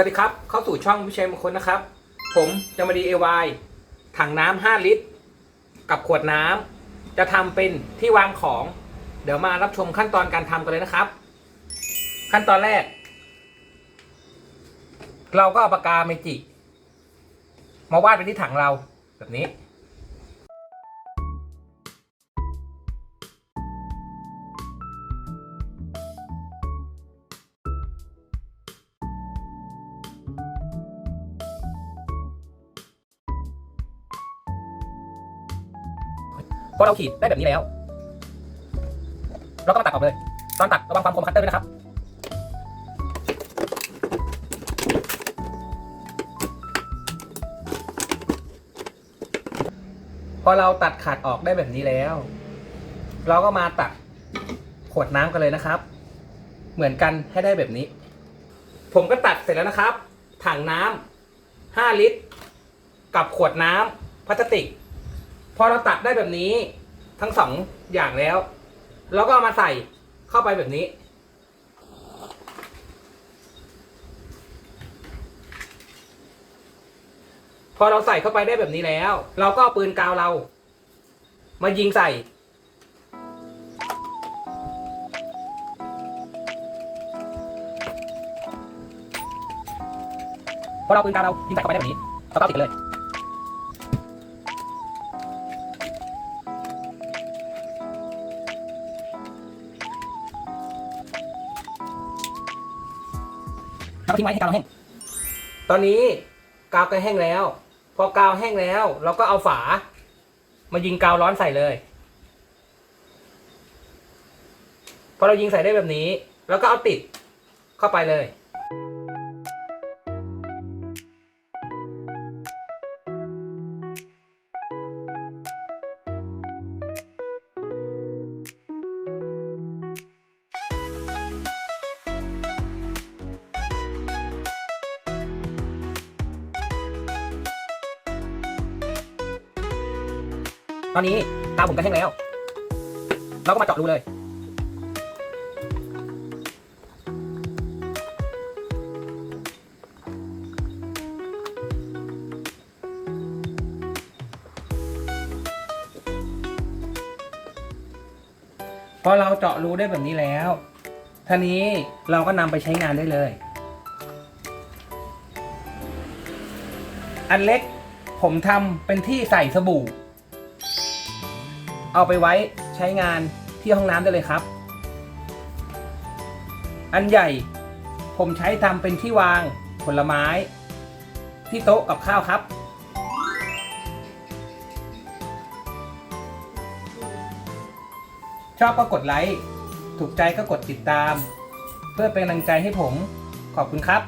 วัสดีครับ เข้าสู่ช่องวิชัยมงคลนะครับ ผมจะมาดีเอวายถังน้ำห้าลิตร กับขวดน้ำจะทำเป็นที่วางของ เดี๋ยวมารับชมขั้นตอนการทำกันเลยนะครับ ขั้นตอนแรก เราก็เอาปากกาเมจิ มาวาดไปที่ถังเราแบบนี้ พอเราขีดได้แบบนี้แล้ว เราก็มาตัดออกเลย ตอนตัดระวังความคมคัตเตอร์ด้วยนะครับ พอเราตัดขาดออกได้แบบนี้แล้ว เราก็มาตัดขวดน้ำกันเลยนะครับ เหมือนกันให้ได้แบบนี้ ผมก็ตัดเสร็จแล้วนะครับ ถังน้ำห้าลิตร กับขวดน้ำพลาสติก พอเราตัดได้แบบนี้ทั้งสองอย่างแล้ว เราก็เอามาใส่เข้าไปแบบนี้ พอเราใส่เข้าไปได้แบบนี้แล้ว เราก็เอาปืนกาวเรา มายิงใส่พอเราปืนกาวเรายิงใส่เข้าไปได้แบบนี้เราก็ติดเลย แล้วทิ้งไว้ให้กาวเราแห้งตอนนี้กาวก็แห้งแล้ว พอกาวแห้งแล้ว เราก็เอาฝา มายิงกาวร้อนใส่เลยพอเรายิงใส่ได้แบบนี้ แล้วก็เอาติดเข้าไปเลย ตอนนี้กาผมก็แห้งแล้ว เราก็มาเจาะรูเลย พอเราเจาะรูได้แบบนี้แล้วท่านี้เราก็นำไปใช้งานได้เลย อันเล็กผมทำเป็นที่ใส่สบู่ เอาไปไว้ใช้งานที่ห้องน้ำได้เลยครับ อันใหญ่ผมใช้ทำเป็นที่วางผลไม้ ที่โต๊ะกับข้าวครับ ชอบก็กดไลค์ ถูกใจก็กดติดตาม เพื่อเป็นกำลังใจให้ผมขอบคุณครับ